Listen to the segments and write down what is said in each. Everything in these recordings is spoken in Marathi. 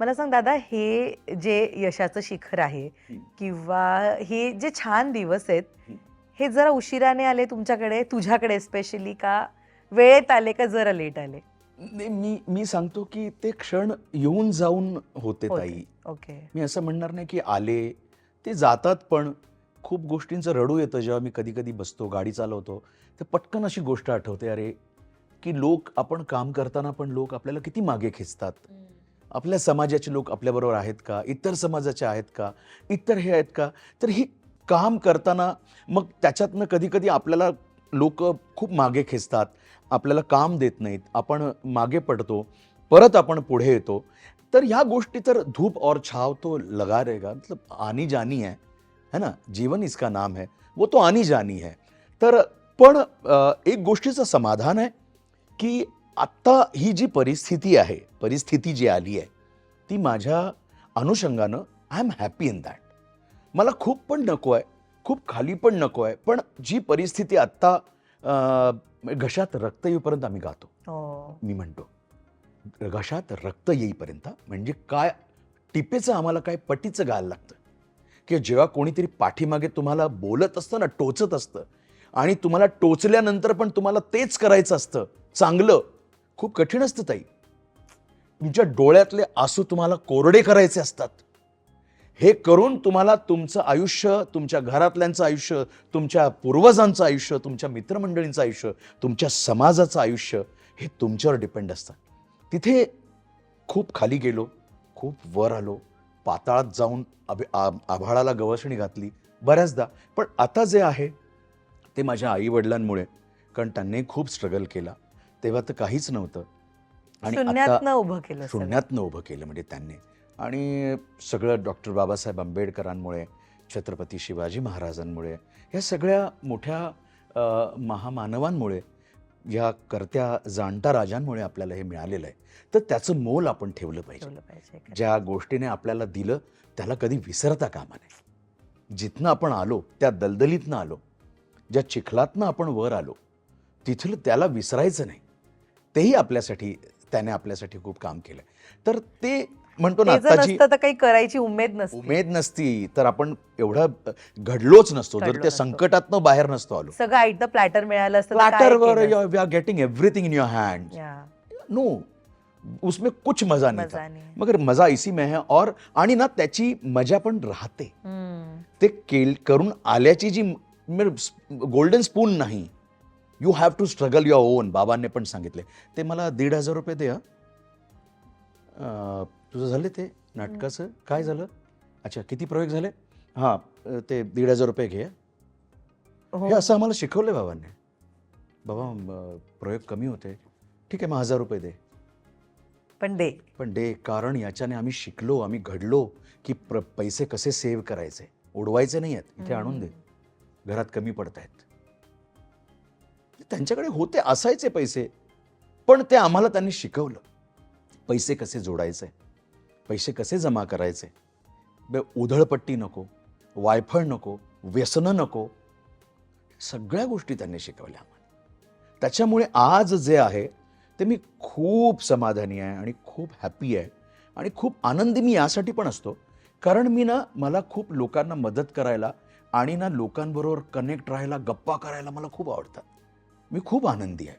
मला सांग दादा हे जे यशाचं शिखर आहे. किंवा हे जे छान दिवस आहेत हं. हे जरा उशिराने आले तुमच्याकडे तुझ्याकडे स्पेशली का वेळेत आले का जरा लेट आले नाही, मी मी सांगतो की ते क्षण येऊन जाऊन होते होते. ताई ओके मी असं म्हणणार नाही की आले ते जातात पण खूप गोष्टींचं रडू येतं जेव्हा मी कधी कधी बसतो गाडी चालवतो तर पटकन अशी गोष्ट आठवते अरे की लोक आपण काम करताना पण लोक आपल्याला किती मागे खेचतात आपल्या समाजाचे लोक आपल्याबरोबर आहेत का? इतर समाजाचे आहेत का? इतर हे आहेत का? तर ही काम करताना मग त्याच्यातनं कधीकधी आपल्याला लोक खूप मागे खेचतात. आपल्याला काम देत नाहीत. आपण मागे पडतो. परत आपण पुढे येतो. तर ह्या गोष्टी तर धूप और छाव तो लगा रहेगा मतलब आनी जानी है. है ना? जीवन इसका नाम है. वो तो आनी जानी है. तर पण एक गोष्टीचं समाधान आहे की आत्ता ही जी परिस्थिती आहे परिस्थिती जी आली आहे ती माझ्या अनुषंगानं I am happy in that मला खूप पण नको आहे खूप खाली पण नको आहे पण जी परिस्थिती आत्ता घशात रक्त येईपर्यंत आम्ही गातो. हो. मी म्हणतो घशात रक्त येईपर्यंत म्हणजे काय टिपेचं आम्हाला काय पटीचं गायला लागतं. की जेव्हा कोणीतरी पाठीमागे तुम्हाला बोलत असतं ना टोचत असतं आणि तुम्हाला टोचल्यानंतर पण तुम्हाला तेच करायचं असतं चांगलं खूप कठीण असतं ताई. तुमच्या डोळ्यातले आसू तुम्हाला कोरडे करायचे असतात. हे करून तुम्हाला तुमचं आयुष्य तुमच्या घरातल्यांचं आयुष्य तुमच्या पूर्वजांचं आयुष्य तुमच्या मित्रमंडळींचं आयुष्य तुमच्या समाजाचं आयुष्य हे तुमच्यावर डिपेंड असतं तिथे खूप खाली गेलो खूप वर आलो पाताळात जाऊन अभि आभाळाला गवसणी घातली बऱ्याचदा. पण आता जे आहे ते माझ्या आईवडिलांमुळे कारण त्यांनी खूप स्ट्रगल केला. तेव्हा तर काहीच नव्हतं. आणि उभं केलं. शून्यातनं उभं केलं म्हणजे त्यांनी. आणि सगळं डॉक्टर बाबासाहेब आंबेडकरांमुळे छत्रपती शिवाजी महाराजांमुळे ह्या सगळ्या मोठ्या महामानवांमुळे या करत्या जाणत्या राजांमुळे आपल्याला हे मिळालेलं आहे. तर त्याचं मोल आपण ठेवलं पाहिजे. ज्या गोष्टीने आपल्याला दिलं त्याला कधी विसरता कामा नये. जिथनं आपण आलो त्या दलदलीतनं आलो ज्या चिखलातनं आपण वर आलो तिथलं त्याला विसरायचं नाही. तेही आपल्यासाठी त्याने आपल्यासाठी खूप काम केलं तर ते म्हणतो ना तर काही करायची उमेद नसते. उमेद नसती तर आपण एवढा घडलोच नसतो. जर त्या नसतो. संकटातनं बाहेर नसतो आलो. सगळं आयतं प्लॅटर मिळालं असतं प्लॅटरवर we are getting everything in your hand? Yeah, no उसमें कुछ मजा नहीं था. नाही. मगर मजा इसी में है और आणि ना त्याची मजा पण राहते. ते केल करून आल्याची जी गोल्डन स्पून नाही you have to struggle your own बाबांनी पण सांगितले. ते मला दीड हजार रुपये दे हं. तुझं झाले ते नाटकाचं? काय झालं? अच्छा किती प्रयोग झाले? हां ते दीड हजार रुपये घे हो. हे. असं आम्हाला शिकवलंय बाबांनी. बाबा प्रयोग कमी होते. ठीक आहे मग हजार रुपये दे. पण दे. पण दे कारण याच्याने आम्ही शिकलो आम्ही घडलो की पैसे कसे सेव्ह करायचे? उडवायचे नाही आहेत इथे आणून दे. घरात कमी पडत आहेत त्यांच्याकडे होते असायचे पैसे पण ते आम्हाला त्यांनी शिकवलं. पैसे कसे जोडायचे? पैसे कसे जमा करायचे? बे उधळपट्टी नको वायफळ नको व्यसनं नको सगळ्या गोष्टी त्यांनी शिकवल्या आम्हाला. त्याच्यामुळे आज जे आहे ते मी खूप समाधानी आहे आणि खूप हॅपी आहे आणि खूप आनंदी मी यासाठी पण असतो. कारण मी ना मला खूप लोकांना मदत करायला आणि ना लोकांबरोबर कनेक्ट राहायला गप्पा करायला मला खूप आवडतात. मी खूप आनंदी आहे.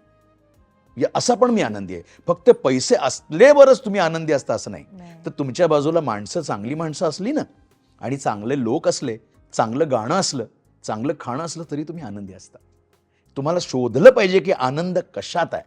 या असा पण मी आनंदी आहे. फक्त पैसे असल्यावरच तुम्ही आनंदी असता असं नाही. तर तुमच्या बाजूला माणसं चांगली माणसं असली ना आणि चांगले लोक असले चांगलं गाणं असलं चांगलं खाणं असलं तरी तुम्ही आनंदी असता. तुम्हाला शोधलं पाहिजे की आनंद कशात आहे?